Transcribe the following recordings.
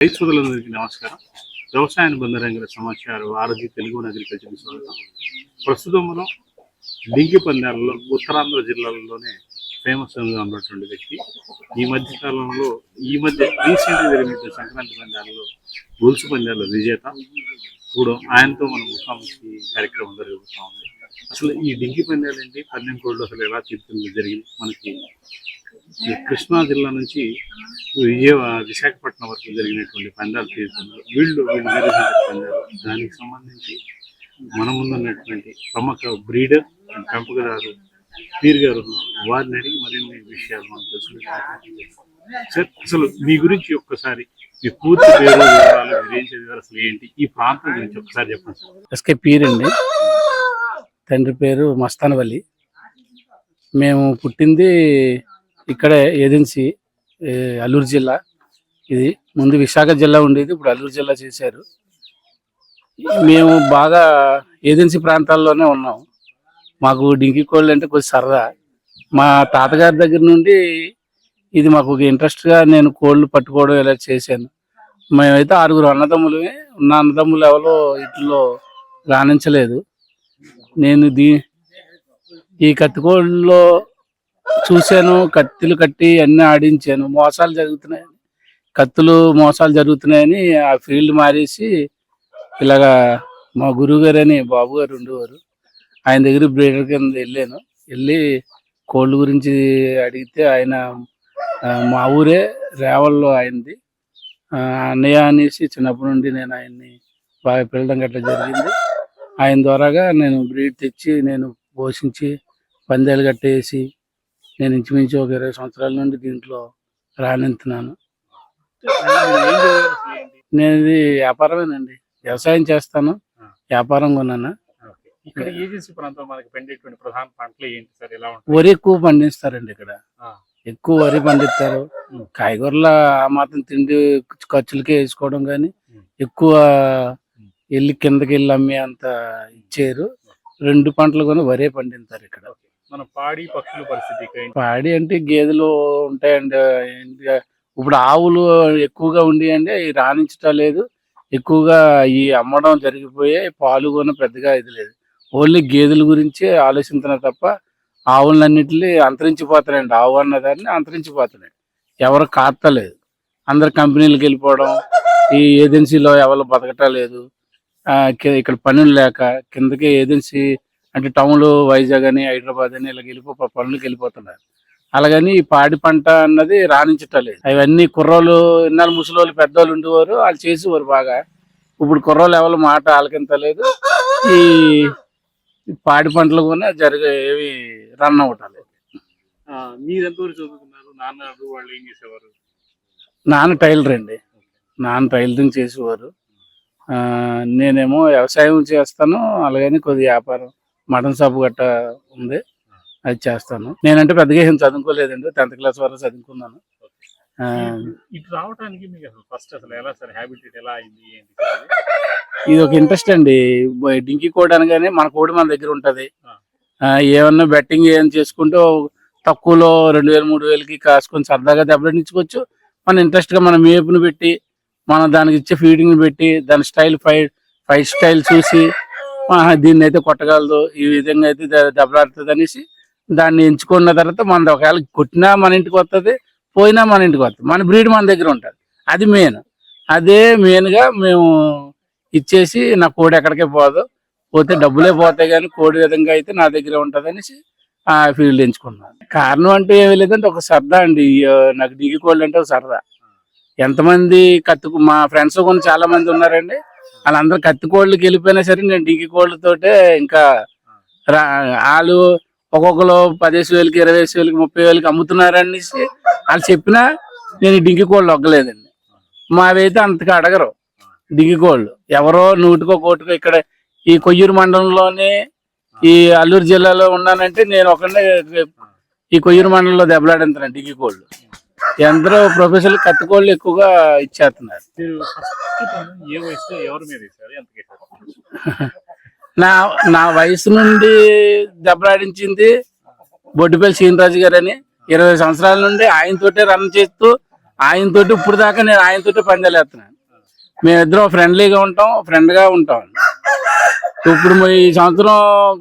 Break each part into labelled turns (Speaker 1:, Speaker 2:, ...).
Speaker 1: రైతులందరికీ నమస్కారం. వ్యవసాయ అనుబంధ రంగుల సమాచారం ఆరోగ్య తెలుగు అగ్రికల్చర్ స్వాగతం. ప్రస్తుతం మనం లింగి పందాలలో ఉత్తరాంధ్ర జిల్లాలలోనే ఫేమస్ ఉన్నటువంటి వ్యక్తి. ఈ మధ్య కాలంలో ఈ మధ్య రీసెంట్గా జరిగిన సంక్రాంతి పందాలలో గొలుసు పందాల విజేత ఇప్పుడు ఆయనతో మనం ముఖాముఖి కార్యక్రమం జరుగుతూ ఉంది. అసలు ఈ డింగి పందాలు ఏంటి? పందెం కోళ్ళు అసలు ఎలా తీర్పులు జరిగింది? మనకి కృష్ణా జిల్లా నుంచి విజయవాడ విశాఖపట్నం వరకు జరిగినటువంటి పందాలు తీరుతున్నారు. వీళ్ళు వీళ్ళు పందాలు? దానికి సంబంధించి మన ముందున్నటువంటి ప్రముఖ బ్రీడర్ పెంపకదారు పీర్ గారు వారిని అడిగి మరిన్ని విషయాలు మనం తెలుసుకుంటాం. సార్ అసలు మీ గురించి ఒక్కసారి మీ పూర్తి పేరు వివరాలు చదివారు అసలు ఏంటి? ఈ ప్రాంతం గురించి ఒకసారి చెప్పండి సార్.
Speaker 2: ఎస్కే పీర్ అండి. తండ్రి పేరు మస్తానవల్లి. మేము పుట్టింది ఇక్కడే ఏజెన్సీ అల్లూరు జిల్లా. ఇది ముందు విశాఖ జిల్లా ఉండేది ఇప్పుడు అల్లూరు జిల్లా చేశారు. మేము బాగా ఏజెన్సీ ప్రాంతాల్లోనే ఉన్నాం. మాకు డింకి కోళ్ళు అంటే కొంచెం సరదా. మా తాతగారి దగ్గర నుండి ఇది మాకు ఒక ఇంట్రెస్ట్గా నేను కోళ్ళు పట్టుకోవడం ఇలా చేశాను. మేమైతే ఆరుగురు అన్నదమ్ములమే ఉన్న అన్నదమ్ములు ఎవరో ఇంట్లో రాణించలేదు. నేను దీ ఈ కత్తికోళ్ళలో చూశాను కత్తులు కట్టి అన్ని ఆడించాను. మోసాలు జరుగుతున్నాయని కత్తులు మోసాలు జరుగుతున్నాయని ఆ ఫీల్డ్ మారేసి ఇలాగా మా గురువు గారు అని బాబు గారు ఉండేవారు. ఆయన దగ్గర బ్రీడర్ కింద వెళ్ళాను. వెళ్ళి కోళ్ళ గురించి అడిగితే ఆయన మా ఊరే రేవల్లో ఆయనది. అన్నయ్య అనేసి చిన్నప్పటి నుండి నేను ఆయన్ని బాగా పిల్లడం గట్ట జరిగింది. ఆయన ద్వారాగా నేను బ్రీడ్ తెచ్చి నేను పోషించి పందాలు కట్టేసి నేను ఇంచుమించు ఒక ఇరవై సంవత్సరాల నుండి దీంట్లో
Speaker 1: ఏంటి
Speaker 2: నేను ఇది వ్యాపారమేనండి. వ్యవసాయం చేస్తాను. వ్యాపారం కొన్నాను.
Speaker 1: ఓకే. ఇక్కడ ఏజెన్సీ ప్రాంతం మనకి పండేటువంటి ప్రధాన పంటలు ఏంటి సార్? ఎలా ఉంటాయి?
Speaker 2: వరి ఎక్కువ పండిస్తారండి ఇక్కడ. ఎక్కువ వరి పండిస్తారు. కాయగూరల ఆ మాత్రం తిండి ఖర్చులకే వేసుకోవడం కానీ. ఎక్కువ వెళ్ళి కిందకి వెళ్ళి అమ్మే అంత ఇచ్చారు రెండు పంటలు కూడా వరే పండిస్తారు ఇక్కడ.
Speaker 1: మన పాడి పక్షుల పరిస్థితి
Speaker 2: పాడి అంటే గేదెలు ఉంటాయండి. ఇప్పుడు ఆవులు ఎక్కువగా ఉండి అంటే రాణించటం లేదు. ఎక్కువగా ఈ అమ్మడం జరిగిపోయే పాలు కూడా పెద్దగా ఇది లేదు. ఓన్లీ గేదెల గురించి ఆలోచిస్తున్నారు తప్ప ఆవులన్నింటినీ అంతరించిపోతున్నాయండి. ఆవు అన్నదాన్ని అంతరించిపోతున్నాయి. ఎవరు కాస్తలేదు అందరు కంపెనీలకు వెళ్ళిపోవడం ఈ ఏజెన్సీలో ఎవరు బతకటం లేదు. ఇక్కడ పనులు లేక కిందకి ఏజెన్సీ అంటే టౌన్లు వైజాగ్ అని హైదరాబాద్ అని ఇలా వెళ్ళిపో పనులకు వెళ్ళిపోతున్నారు. అలాగని ఈ పాడి పంట అన్నది రాణించటలేదు. అవన్నీ కుర్రోళ్ళు ఇన్నాళ్ళు ముసలోళ్ళు పెద్దోళ్ళు ఉండేవారు వాళ్ళు చేసేవారు బాగా. ఇప్పుడు కుర్రోళ్ళు ఎవరు మాట ఆలకింతలేదు ఈ ఈ పాడి పంటలు కూడా జరిగే ఏవి రన్
Speaker 1: ఎంతవరకు చదువుకున్నారు? నాన్న వాళ్ళు ఏం చేసేవారు?
Speaker 2: నాన్న టైలర్ అండి. నాన్న టైలరింగ్ చేసేవారు. నేనేమో వ్యవసాయం చేస్తాను అలాగని కొద్ది వ్యాపారం మటన్ షాప్ గట్ట ఉంది. అది చేస్తాను. నేనంటే పెద్దగా ఏం చదువుకోలేదండి. టెన్త్ క్లాస్ వరకు చదువుకున్నాను. ఆ,
Speaker 1: ఇటు రావడానికి మీకు అసలు ఫస్ట్ అసలు ఎలా సార్ హ్యాబిటేట్ ఎలా అయింది? ఏంటి? సార్ అది?
Speaker 2: ఇది ఒక ఇంట్రెస్ట్ అండి. డింకి కోడి అనగానే మన కోడి మన దగ్గర ఉంటది. ఆ, ఏమన్నా బెట్టింగ్ ఏం చేసుకుంటూ తక్కువలో రెండు వేలు మూడు వేలకి కాసుకొని సరదాగా దెబ్బతించుకోవచ్చు మన ఇంట్రెస్ట్గా మన మేపుని పెట్టి మనం దానికి ఇచ్చే ఫీడింగ్ పెట్టి దాని స్టైల్ ఫైట్ ఫైట్ స్టైల్ చూసి దీన్ని అయితే కొట్టగలదు. ఈ విధంగా అయితే దెబ్బలాడుతుంది అనేసి దాన్ని ఎంచుకున్న తర్వాత మన ఒకవేళ కొట్టినా మన ఇంటికి వస్తుంది పోయినా మన ఇంటికి వస్తుంది మన బ్రీడ్ మన దగ్గర ఉంటుంది. అది మెయిన్ అదే మెయిన్గా మేము ఇచ్చేసి నా కోడి ఎక్కడికే పోదు. పోతే డబ్బులే పోతాయి కానీ కోడి విధంగా అయితే నా దగ్గర ఉంటుంది అనేసి ఆ ఫీల్డ్ ఎంచుకున్నాను. కారణం అంటే ఏమీ లేదంటే ఒక సరదా అండి. నాకు దిగి కోళ్ళు అంటే ఒక సరదా. ఎంతమంది కత్తుకు మా ఫ్రెండ్స్ కూడా చాలా మంది ఉన్నారండి. వాళ్ళందరూ కత్తి కోళ్ళకి వెళ్ళిపోయినా సరే నేను డింగి కోళ్ళతోటే ఇంకా వాళ్ళు ఒక్కొక్కరు పదిహేసు వేలకి ఇరవై వేలకి ముప్పై వేలకి అమ్ముతున్నారనేసి వాళ్ళు చెప్పినా నేను ఈ డింగి కోళ్ళు ఒగ్గలేదండి మావైతే అంతగా అడగరు. డింగి కోళ్ళు. ఎవరో నూటికో కోటికో ఇక్కడ ఈ కొయ్యూరు మండలంలోనే ఈ అల్లూరు జిల్లాలో ఉన్నానంటే నేను ఒకనే ఈ కొయ్యూరు మండలంలో దెబ్బలాడింతాను డింగి కోళ్ళు. ఎందరో ప్రొఫెసర్లు కత్తి కోళ్ళు ఎక్కువగా ఇచ్చేస్తున్నారు. నా నా వయసు నుండి దెబ్బలాడించింది బొడ్డుపల్లి శ్రీనిరాజు గారు అని ఇరవై సంవత్సరాల నుండి ఆయనతోటే రన్ చేస్తూ ఆయనతోటి ఇప్పుడు దాకా నేను ఆయనతోటి పందాలు వేస్తున్నాను. మేమిద్దరం ఫ్రెండ్లీగా ఉంటాం ఫ్రెండ్గా ఉంటాం. ఇప్పుడు ఈ సంవత్సరం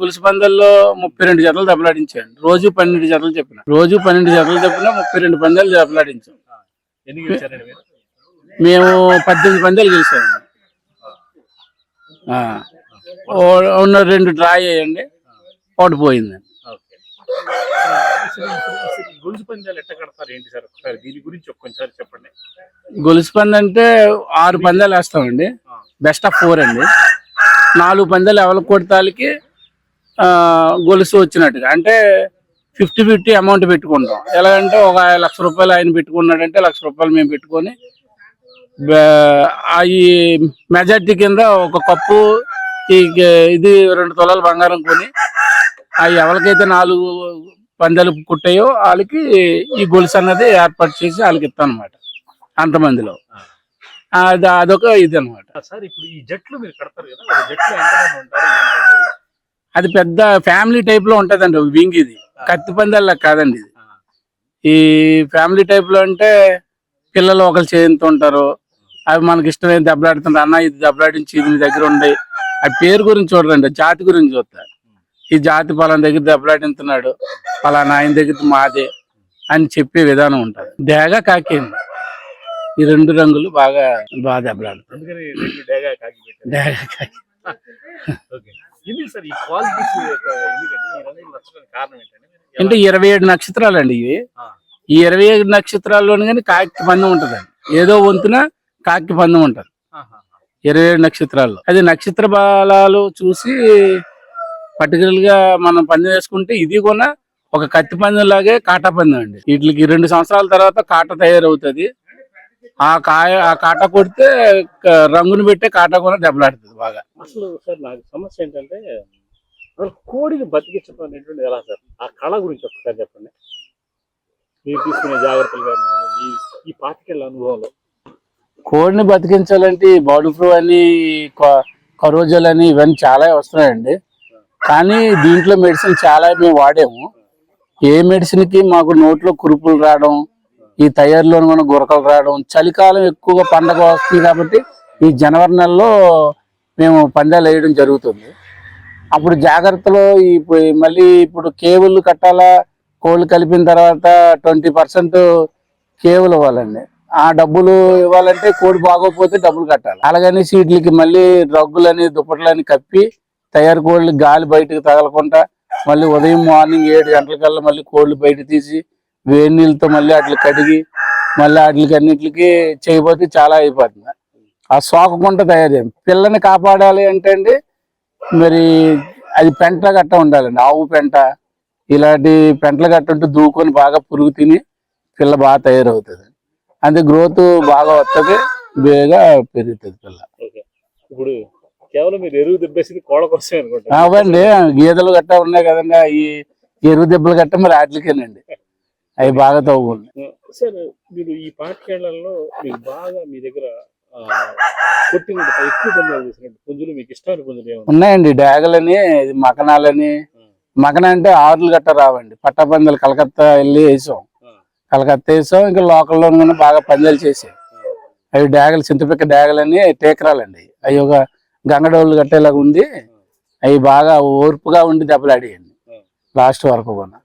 Speaker 2: గులిసి పందాల్లో ముప్పై రెండు జతలు దెబ్బలాడించాను రోజు పన్నెండు జతలు చెప్పిన. రోజు పన్నెండు జతలు చెప్పిన ముప్పై రెండు పందాలు దెబ్బలాడించాం. మేము పద్దెనిమిది పందాలు గెలిచాము ఉన్న రెండు డ్రా చేయండి
Speaker 1: ఓకే గొలుసు పందాలు ఎట్ట కడతారు ఏంటి సార్? ఒకసారి దీని గురించి ఒక్కొక్కసారి చెప్పండి.
Speaker 2: గొలుసు పంది అంటే ఆరు పందాలు వేస్తామండి. బెస్ట్ ఆఫ్ ఫోర్ అండి. నాలుగు పందాలు ఎవరి కొడతాలకి గొలుసు వచ్చినట్టుగా. అంటే ఫిఫ్టీ ఫిఫ్టీ అమౌంట్ పెట్టుకుంటాం. ఎలాగంటే ఒక లక్ష రూపాయలు ఆయన పెట్టుకున్నాడంటే లక్ష రూపాయలు మేము పెట్టుకొని ఈ మెజార్టీ కింద ఒక కప్పు ఈ ఇది రెండు తులాలు బంగారం కొని అవి ఎవరికైతే నాలుగు పందాలు కుట్టాయో వాళ్ళకి ఈ గొలుసు అన్నది ఏర్పాటు చేసి వాళ్ళకి ఇస్తాం అనమాట అంతమందిలో అది అదొక ఇది అనమాట
Speaker 1: సార్ ఇప్పుడు ఈ జట్లు మీరు కడతారు కదా ఒక జట్లు ఎంతమంది ఉంటారు ఏంటండి?
Speaker 2: అది పెద్ద ఫ్యామిలీ టైప్లో ఉంటదండి వింగ్ ఇది. కత్తి పందాల కాదండి ఇది. ఈ ఫ్యామిలీ టైప్లో అంటే పిల్లలు ఒకరు చేయంతో ఉంటారు. అవి మనకి ఇష్టమైన దెబ్బలాడుతుంటారు. అన్న ఇది దెబ్బలాడించి ఇది మీ దగ్గర ఉండి. ఆ పేరు గురించి చూడరండి జాతి గురించి చూస్తారు ఈ జాతి పలానా దగ్గర దెబ్బలాడుతున్నాడు పలానా ఆయన దగ్గర మాదే అని చెప్పే విధానం ఉంటది. దేగ కాకేంది? ఈ రెండు రంగులు బాగా బాగా
Speaker 1: డేగా కాకి
Speaker 2: కాకి.
Speaker 1: ఏంటండి
Speaker 2: అంటే ఇరవై ఏడు నక్షత్రాలు అండి ఇవి. ఈ ఇరవై ఏడు నక్షత్రాల్లోనే కానీ కాకి పందెం ఉంటదండి. ఏదో వంతున కాకి పందెం ఉంటది. ఇరవై ఏడు నక్షత్రాల్లో. అది నక్షత్ర బాలాలు చూసి పర్టికులర్గా మనం పందెం వేసుకుంటే ఇది కూడా ఒక కత్తి పందెం లాగే కాటా పందెం అండి. వీటికి రెండు సంవత్సరాల తర్వాత కాట తయారవుతుంది. ఆ కాయ ఆ కాట కొడితే రంగును పెట్టే కాట కూడా దెబ్బలాడుతుంది బాగా.
Speaker 1: అసలు సార్ నాకు సమస్య ఏంటంటే కోడిని బతికించడం అనేటువంటిది ఎలా సార్? ఆ కళ గురించి ఒకసారి చెప్పండి. మీరు తీసుకునే జాగ్రత్తలు కానీ ఈ ఈ పాతికేళ్ళ అనుభవంలో.
Speaker 2: కోడిని బతికించాలంటే బాడీ ఫ్లూ అని కరోజల్ అని ఇవన్నీ చాలా వస్తున్నాయండి. కానీ దీంట్లో మెడిసిన్ చాలా మేము వాడాము. ఏ మెడిసిన్కి మాకు నోట్లో కురుపులు రావడం ఈ తయారులో మనం గురకలు రావడం చలికాలం ఎక్కువగా పండగ వస్తుంది కాబట్టి ఈ జనవరి నెలలో మేము పందాలు వేయడం జరుగుతుంది. అప్పుడు జాగ్రత్తలో ఈ మళ్ళీ ఇప్పుడు కేబుల్ కట్టాలా కోళ్ళు కలిపిన తర్వాత ట్వంటీ పర్సెంట్ కేబుల్ ఇవ్వాలండి. ఆ డబ్బులు ఇవ్వాలంటే కోడి బాగోకపోతే డబ్బులు కట్టాలి. అలాగని సీట్లకి మళ్ళీ రగ్గులని దుప్పట్లని కప్పి తయారు కోళ్ళు గాలి బయటకు తగలకుండా మళ్ళీ ఉదయం మార్నింగ్ ఏడు గంటలకల్లా మళ్ళీ కోళ్ళు బయట తీసి వేడి నీళ్ళతో మళ్ళీ వాటిని కడిగి మళ్ళీ వాటికి అన్నిటికి చేయబోతే చాలా అయిపోతుంది. ఆ సోకకుండా తయారు? పిల్లని కాపాడాలి అంటే అండి మరి అది పెంట గట్ట ఉండాలండి. ఆవు పెంట ఇలాంటి పెంటలు గట్ట ఉంటే దూకొని బాగా పురుగు తిని పిల్ల బాగా తయారవుతుంది. అంటే గ్రోత్ బాగా వస్తుంది బేగా పెరుగుతుంది పిల్ల.
Speaker 1: ఇప్పుడు కేవలం మీరు ఎరువు దెబ్బేసింది కోళ్ళ కోసమే అనుకుంటా.
Speaker 2: అవండి గీదలు గట్ట ఉన్నాయి కదండి ఈ ఎరువు దెబ్బలు గట్ట మరి వాటికేనండి. అవి బాగా తవ్వుకుంది
Speaker 1: సార్ మీరు ఈ పాతికేళ్ళలో మీకు బాగా మీ దగ్గర కొట్టినట్టు ఎక్కువ పందాలు చేసినట్టు పుంజులు మీకు ఇష్టమైన పుంజులు
Speaker 2: ఉన్నాయండి డాగలని మకనాలని. మకన అంటే ఆరులు గట్ట రావండి. పట్టపందలు కలకత్తా వెళ్ళి వేసాం. కలకత్తా వేసాం ఇంకా లోకల్లో కూడా బాగా పందాలు చేసాం అవి డాగలు చింతపిక్క డాగలని టేకరాలండి. అవి ఒక గంగడోళ్ళు కట్టేలాగా ఉంది. అవి బాగా ఓర్పుగా ఉండి దెబ్బలాడేయండి లాస్ట్ వరకు కూడా.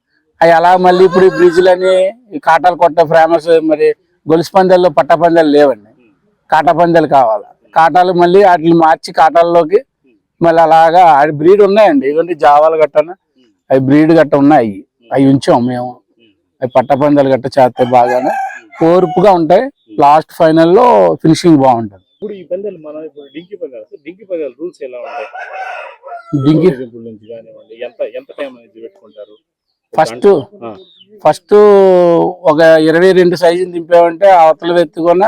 Speaker 2: అవి అలా మళ్ళీ ఇప్పుడు ఈ బ్రిడ్జ్లని ఈ కాటాలు కొట్ట ఫేమస్ మరి గొలుసు పందాల్లో పట్ట పందాలు లేవండి. కాటా పందాలు కావాలి? కాటాలు మళ్ళీ వాటిని మార్చి కాటాల్లోకి మళ్ళీ అలాగా బ్రీడ్ ఉన్నాయండి. ఇవన్నీ జావాలు గట్టన అవి బ్రీడ్ గట్ట ఉన్నాయి. అవి ఉంచాం మేము. అవి పట్ట పందాలు గట్ట చేస్తే బాగానే ఓర్పుగా ఉంటాయి. లాస్ట్ ఫైనల్లో ఫినిషింగ్ బాగుంటుంది.
Speaker 1: ఇప్పుడు ఈ పందాలు మన ఇప్పుడు డింకి పందాలు సార్ డింకి పందాలు రూల్స్ ఎలా ఉంటాయి
Speaker 2: డింకి
Speaker 1: దింపుల నుంచి కానివ్వండి ఎంత ఎంత టైం అనేది పెట్టుకుంటారు
Speaker 2: ఫస్ట్. ఫస్ట్ ఒక ఇరవై రెండు సైజుని దింపామంటే అవతల వెత్తుకున్న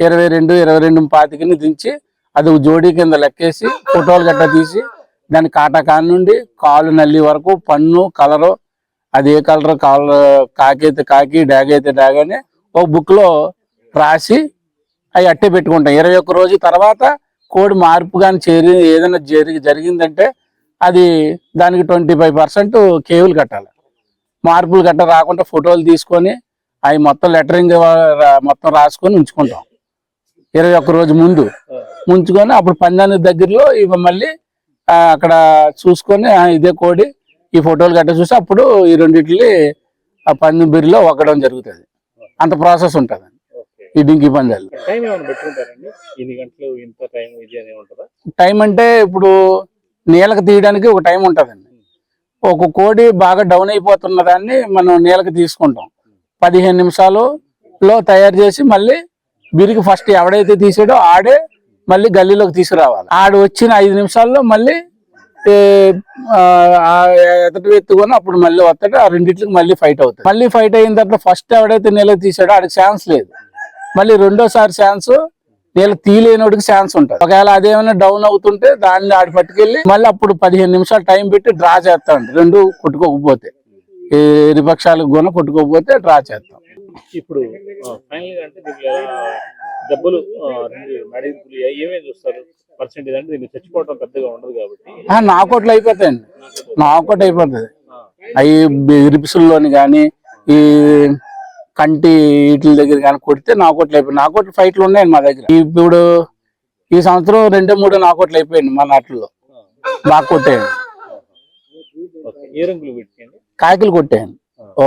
Speaker 2: ఇరవై రెండు ఇరవై రెండు పాతికని దించి అది జోడీ కింద లెక్కేసి ఫోటోలు గట్ట తీసి దాని కాటా కాని నుండి కాలు నల్లి వరకు పన్ను కలరు అది ఏ కలర్ కాలు కాకైతే కాకి డాగ్ అయితే డాగ్ అని ఒక బుక్లో రాసి అవి అట్టే పెట్టుకుంటాం. ఇరవై ఒక్క రోజు తర్వాత కోడి మార్పు కానీ చేరి ఏదైనా జరిగి జరిగిందంటే అది దానికి ట్వంటీ ఫైవ్ పర్సెంట్ కేవులు కట్టాలి. మార్పులు గట్ట రాకుండా ఫోటోలు తీసుకొని అవి మొత్తం లెటరింగ్ మొత్తం రాసుకొని ఉంచుకుంటాం. ఇరవై ఒక్క రోజు ముందు. ఉంచుకొని అప్పుడు పందానికి దగ్గరలో ఇవి మళ్ళీ అక్కడ చూసుకొని ఇదే కోడి ఈ ఫోటోలు గట్ట చూసి అప్పుడు ఈ రెండింటిని ఆ పందెం బిరిలో ఒక్కడం జరుగుతుంది. అంత ప్రాసెస్ ఉంటుంది. ఈ డింకి పందాలు
Speaker 1: టైం ఏమైనా పెట్టుకుంటారండి? ఇన్ని గంటలు ఇంత టైం ఇది అని ఉంటుందా?
Speaker 2: టైం అంటే ఇప్పుడు నీళ్ళకి తీయడానికి ఒక టైం ఉంటుందండి. ఒక కోడి బాగా డౌన్ అయిపోతున్న దాన్ని మనం నీళ్ళకి తీసుకుంటాం. పదిహేను నిమిషాలులో తయారు చేసి మళ్ళీ బిరికి ఫస్ట్ ఎవడైతే తీసాడో ఆడే మళ్ళీ గల్లీలోకి తీసుకురావాలి. ఆడు వచ్చిన ఐదు నిమిషాల్లో మళ్ళీ ఎదటి ఎత్తుకొని అప్పుడు మళ్ళీ వస్తాడు. ఆ రెండిట్లకి మళ్ళీ ఫైట్ అవుతుంది మళ్ళీ ఫైట్ అయిన తర్వాత ఫస్ట్ ఎవడైతే నీళ్ళకి తీసాడో ఆడికి ఛాన్స్ లేదు. మళ్ళీ రెండోసారి ఛాన్స్ నీళ్ళు తీయలేనోడికి ఛాన్స్ ఉంటుంది. ఒకవేళ అదేమైనా డౌన్ అవుతుంటే దాన్ని ఆడి పట్టుకెళ్ళి మళ్ళీ అప్పుడు పదిహేను నిమిషాలు టైం పెట్టి డ్రా చేస్తాం. రెండు కొట్టుకోకపోతే. ఈ విపక్షాలకు గుణ కొట్టుకోకపోతే డ్రా చేస్తాం.
Speaker 1: ఇప్పుడు
Speaker 2: ఆ, నాకోట్లు అయిపోతాయండి. నాకోట్ అయిపోతుంది అవి రిప్సుల్లోని కానీ ఈ కంటి వీటి దగ్గర కానీ కొడితే నాకోట్లు అయిపోయి నాకోట్లు ఫైట్లు ఉన్నాయండి మా దగ్గర. ఇప్పుడు ఈ సంవత్సరం రెండో మూడో నాకోట్లు అయిపోయింది మా నాట్లలో. బాగా కొట్టేయండి. కాకిలు కొట్టాను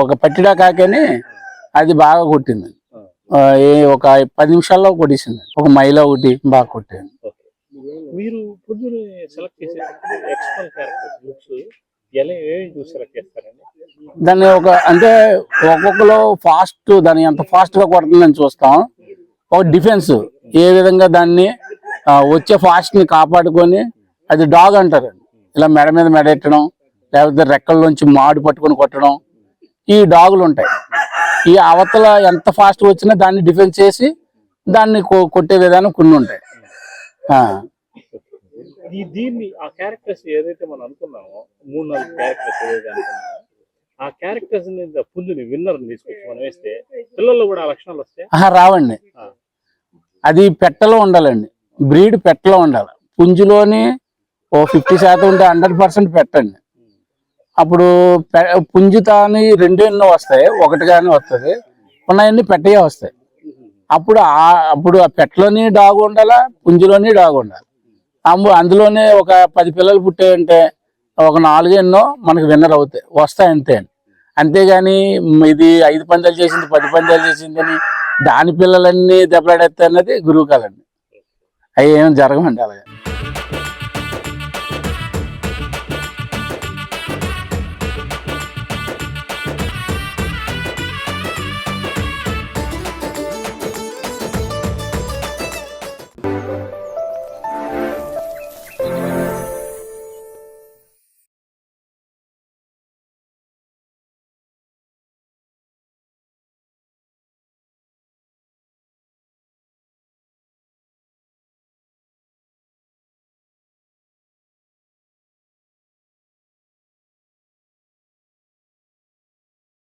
Speaker 2: ఒక పట్టిడా కాకని అది బాగా కొట్టింది. ఒక పది నిమిషాల్లో కొట్టేసింది. ఒక మైల ఒకటి బాగా కొట్టాను
Speaker 1: మీరు పొద్దున సెలెక్ట్ చేసేటప్పుడు ఎక్స్పల్ క్యారెక్టర్స్ లుక్స్ ఎలా ఏమేమి చూసి సెలెక్ట్ చేస్తారండి?
Speaker 2: దాన్ని ఒక అంటే ఒక్కొక్కరు ఫాస్ట్ దాన్ని ఎంత ఫాస్ట్గా కొడుతుందని చూస్తాం. ఒక డిఫెన్స్ ఏ విధంగా దాన్ని వచ్చే ఫాస్ట్ని కాపాడుకొని అది డాగ్ అంటారు. ఇలా మెడ మీద మెడెట్టడం లేకపోతే రెక్కల్లోంచి మాడు పట్టుకొని కొట్టడం ఈ డాగులు ఉంటాయి. ఈ అవతల ఎంత ఫాస్ట్ వచ్చినా దాన్ని డిఫెన్స్ చేసి దాన్ని కొట్టే విధానం కొన్ని ఉంటాయి.
Speaker 1: దీన్ని ఆ క్యారెక్టర్స్ ఏదైతే మనం అనుకున్నామో మూడు నాలుగు క్యారెక్టర్స్ ఏదైతే అనుకున్నామో ఆ క్యారెక్టర్స్ పుంజుని విన్నర్ తీసుకొచ్చి మనం వేస్తే పిల్లల్లో కూడా ఆ లక్షణాలు వస్తాయి?
Speaker 2: రావండి. అది పెట్టలో ఉండాలండి. బ్రీడ్ పెట్టలో ఉండాలి. పుంజులోని ఓ ఫిఫ్టీ శాతం ఉంటే హండ్రెడ్ పర్సెంట్ పెట్టండి. అప్పుడు పె- పుంజు తాని రెండు ఎన్నో వస్తాయి. ఒకటి కానీ వస్తుంది. ఉన్నాయన్నీ పెట్టయే వస్తాయి. అప్పుడు ఆ అప్పుడు ఆ పెట్టలోని డాగ్ ఉండాలా పుంజులోని డాగ్ ఉండాలి. అమ్ము అందులోనే ఒక పది పిల్లలు పుట్టాయంటే ఒక నాలుగు ఎన్నో మనకు విన్నర్ అవుతాయి. వస్తాయి అంతే అంతేగాని ఇది ఐదు పందాలు చేసింది పది పందాలు చేసింది అని దాని పిల్లలన్నీ దెబ్బలాడేస్తాయి అన్నది గురువు కాలండి అవి ఏం జరగమండి అలాగే.